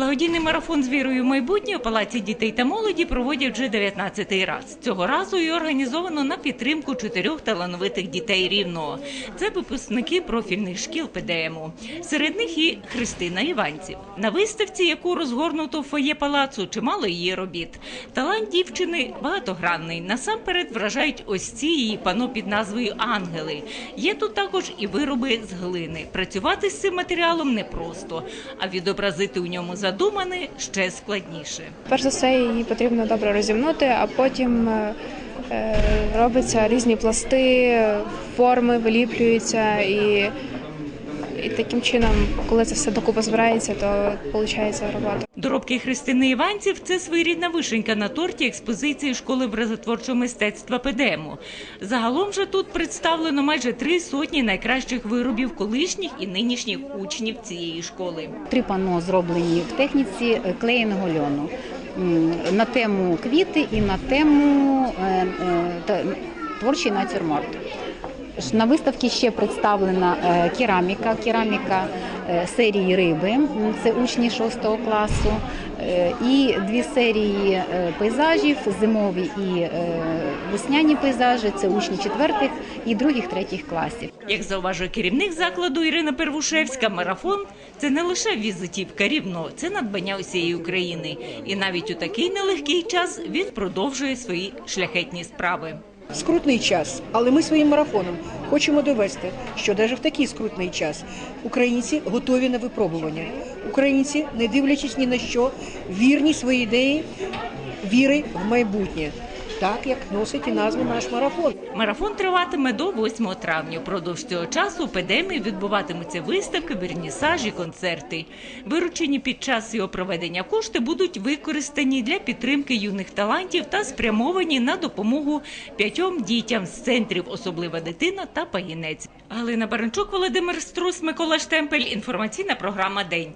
Благодійний марафон з вірою в майбутнє у Палаці дітей та молоді проводять вже 19-й раз. Цього разу і організовано на підтримку чотирьох талановитих дітей рівного. Це випускники профільних шкіл ПДМу. Серед них і Христина Іванців. На виставці, яку розгорнуто в фоє палацу, чимало її робіт. Талант дівчини багатогранний. Насамперед вражають ось ці її пано під назвою Ангели. Є тут також і вироби з глини. Працювати з цим матеріалом непросто, а відобразити у ньому задумане ще складніше. Перш за все, її потрібно добре розімнути, а потім е, е, різні пласти, форми виліплюються і, і таким чином, коли це все докупи збирається, то виходить робота. Доробки Христини Іванців це своєрідна вишенька на торті експозиції школи образотворчого мистецтва ПДМу. Загалом же тут представлено майже три сотні найкращих виробів колишніх і нинішніх учнів цієї школи. Три панно зроблені в техніці клеєного льону на тему квіти і на тему е, е, та- творчий натюрморт. На виставці ще представлена е, кераміка, кераміка е, серії риби, це учні 6 класу, е, і дві серії пейзажів, зимові і весняні пейзажі, це учні 4 і 2-3 класів. Як зауважує керівник закладу Ірина Первушевська, марафон це не лише візитівка рівного, це надбання усієї України. І навіть у такий нелегкий час він продовжує свої шляхетні справи. Скрутний час, але ми своїм марафоном хочемо довести, що навіть в такий скрутний час українці готові на випробування. Українці, не дивлячись ні на що, вірні своїй ідеї, віри в майбутнє, так як носить і назву наш марафон. Марафон триватиме до 8 травня. Впродовж цього часу у Педемі відбуватимуться виставки, вернісажі, концерти. Виручені під час його проведення кошти будуть використані для підтримки юних талантів та спрямовані на допомогу п'ятьом дітям з центрів Особлива дитина та пагінець. Галина Баранчук, Володимир Струс, Микола Штемпель. Інформаційна програма День.